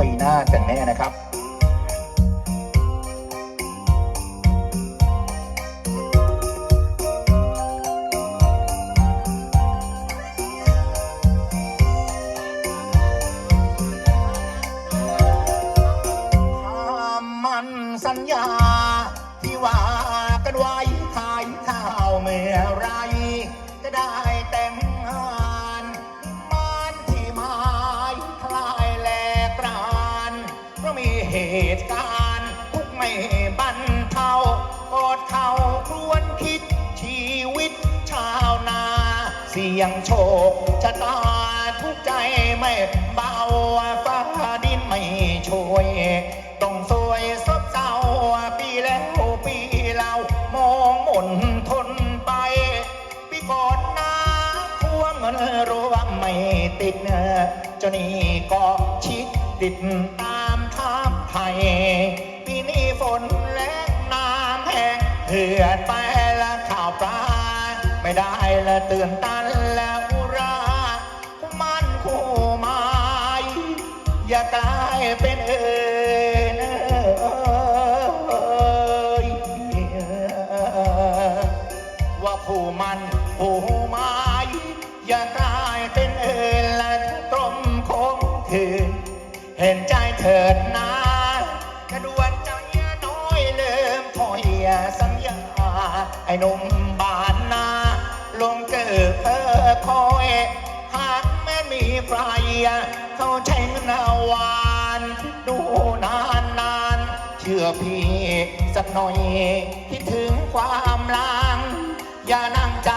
ปีหน้ากันแน่นะครับสัญญาที่ว่ากันไว้ เพราะมีเหตุการณ์ทุกไม่บรรเทากอดเขาครวรคิดชีวิตชาวนา เสี่ยงโชคชะตาทุกใจไม่เบาฟ้าดินไม่ช่วย ต้องสวยซบเศร้าปีแล้วปีเล่ามองหม่นทนไปปีก่อนน้ำท่วมเงินรวมไม่ติดเนอจ้านี่ก็ชิดติดตา ไทยปีนี้ฝนและน้ำแห้งเหือดไปละข่าวปลา ไม่ได้ละตือนตันแล้วราคู่มันคู่หมายอย่ากลายเป็นเอ่ยนะเอ่ยว่าผู้มันผู้หมายอย่ากลายเป็นเอ่ยและตรมคงคืนเห็นใจเถิดนะกระ อ้หนุ่มบ้านนาลงเกิดเธอคอย หากแม้มีใครเขาใช้เงินเอาวาน ดูนานนานเชื่อพี่สักหน่อยคิดถึงความลาง อย่านั่งใจ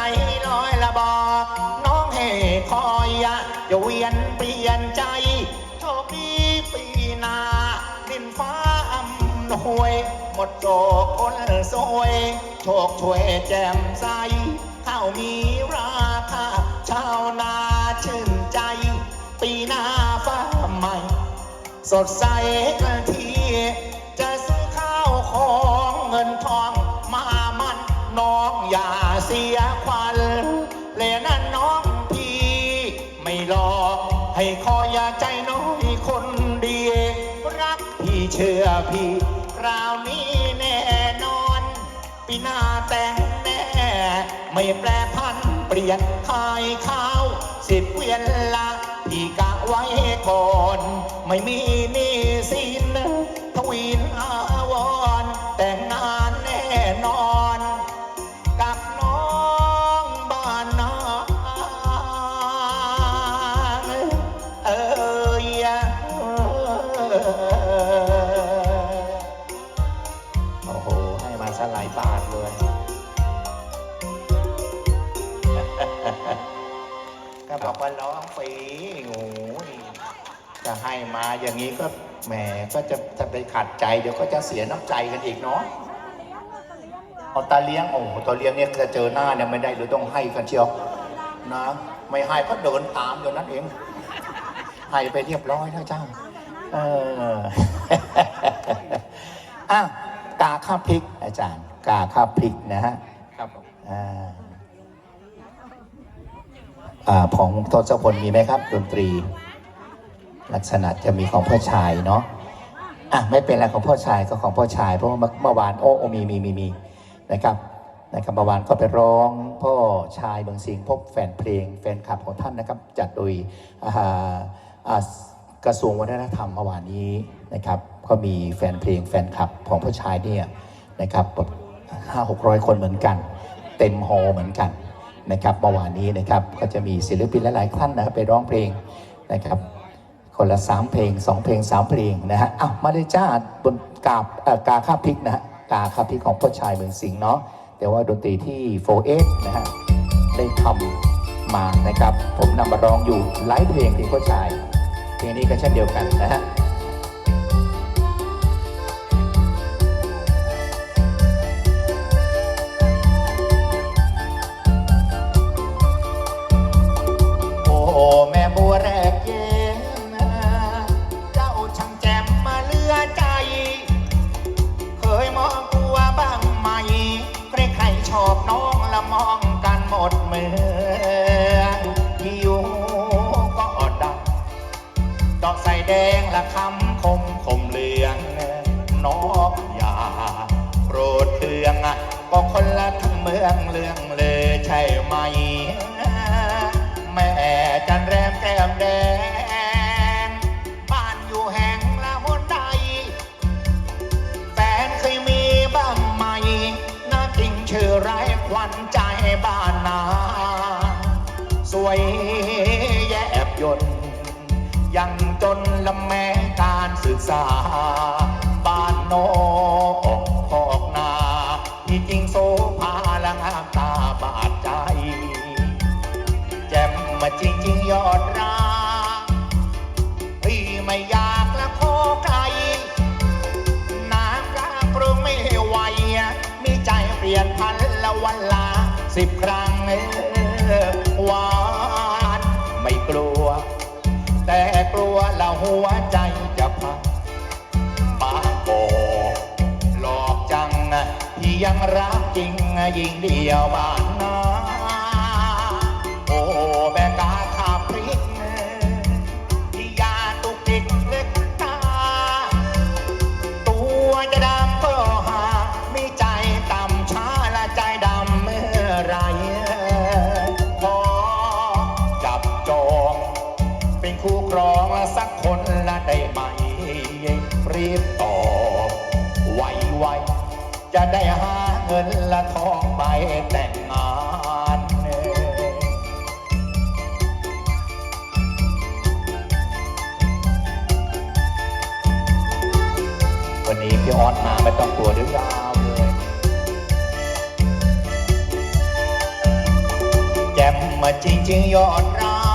ลอยละบอก น้องให้คอยอย่าเวียนเปลี่ยนใจโชคดีปีหนาดินฟ้า อำนวย หมดโศกคนสวยโชคช่วยแจ่มใสข้าวมีราคาชาวนาชื่นใจ ปีหน้าฟ้าใหม่ สดใสทันทีจะซื้อข้าวของเงินทองมามันน้องอย่าเสียควันเลยนั่นน้องพี่ ไม่หลอกให้คอยอย่าใจน้อยคนดี รักพี่เชื่อพี่ ราวนี้แน่นอน ปีหน้าแต่งแน่ ไม่แปรพันเปลี่ยนขายข้าวสิบเวียนละที่กะไว้ก่อน ไม่มีหนี้สินทวินอา ก็บอกว่าร้องฟรีโอ้ยจะให้มาอย่างนี้ก็แหมก็จะจะไปขัดใจเดี๋ยวก็จะเสียน้ำใจกันอีกเนาะเอาตาเลี้ยงโอ้โหตาเลี้ยงเนี่ยจะเจอหน้าเนี่ยไม่ได้หรือต้องให้กันเชียวนะไม่ให้ก็เดินตามเดี๋ยวนั้นเองให้ไปเรียบร้อยนะเจ้าเอออะกาข้าวพริก อาจารย์ กาข้าวพริกนะฮะครับผมอ่า อของทศพลมีไหมครับ ดนตรี ลักษณะจะมีของพ่อชายเนาะอะไม่เป็นไรของพ่อชายก็ของพ่อชาย เพราะว่าเมื่อวานโอ้โอมีมีมีมีนะครับนะครับเมื่อวานก็ไปร้องพ่อชายเมืองสิงห์พบแฟนเพลงแฟนคลับของท่านนะครับ จัดโดยกระทรวงวัฒนธรรมเมื่อวานนี้นะครับ ก็มีแฟนเพลงแฟนคลับของพ่อชายเนี่ยนะครับห้าหกร้อยคนเหมือนกัน เต็มฮอล์เหมือนกัน นะครับเมื่อวานนี้นะครับก็จะมีศิลปินหลายๆท่านนะครับไปร้องเพลงนะครับ คนละสามเพลงสองเพลงสามเพลงนะฮะอ้าวมาเลยจ้าบนกาบกาข้าพริกนะฮะกาข้าพริกของพ่อชายเมืองสิงห์เนาะแต่ว่าดนตรีที่โฟเอสนะฮะได้ทำมานะครับ ผมนำมาร้องอยู่หลายเพลงที่พ่อชายเพลงนี้ก็เช่นเดียวกันนะฮะ แดงละคำคมคมเหลืองนอกอย่าโปรดเทืองก็คนละทั้งเมืองเลืองเลยใช่ไหม แม่จันแรมแก้มแดง ยังจนละแม้การศึกษา บ้านนอกพอกนาที่จริงโซภาละงามตาบาดใจ แจ่มมาจริงจริงยอดรักพี่ไม่อยากละขอไกลน้ำรักรู้ไม่ไหวมีใจเปลี่ยนพันละวันละสิบครั้งหวานไม่กลัว แต่กลัวละหัวใจจะพังปากบอกหลอกจังที่ยังรักจริงยิงเดียวบ้าน ได้ไหม รีบตอบไวๆจะได้หาเงินละทองไปแต่งงานเอ่ยวันนี้พี่ออสมาไม่ต้องกลัวเรื่องยาวเลยแจ่มมาจริงๆยอดรัก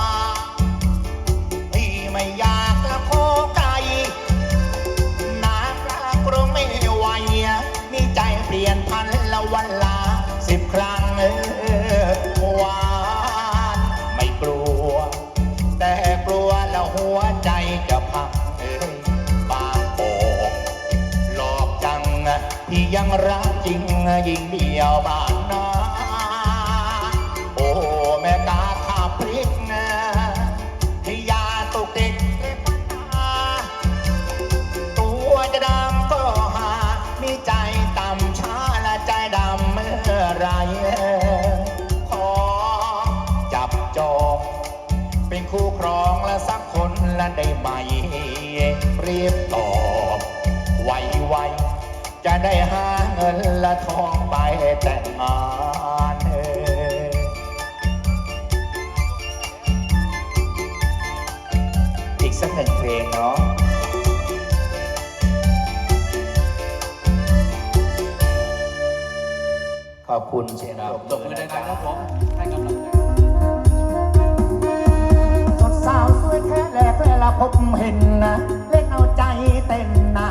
ลี่ยนพันละวันละสิบครั้งเออหวานไม่กลัว แต่กลัวและหัวใจจะพังบางโอกหลอกจังที่ยังรักจริงยิ่งเดียวบ้านนา รองและสักคนละได้ไหมรีบตอบไวๆจะได้หาเงินละทองไปแต่งงานเออีกสักหนึ่งเพลงเนาะขอบคุณเชียงครับตบมือดังๆครับผมให้กำลังใจาวสวยแท้แหลกแหละพบเห็นนะเล่นเอาใจเต้นนะ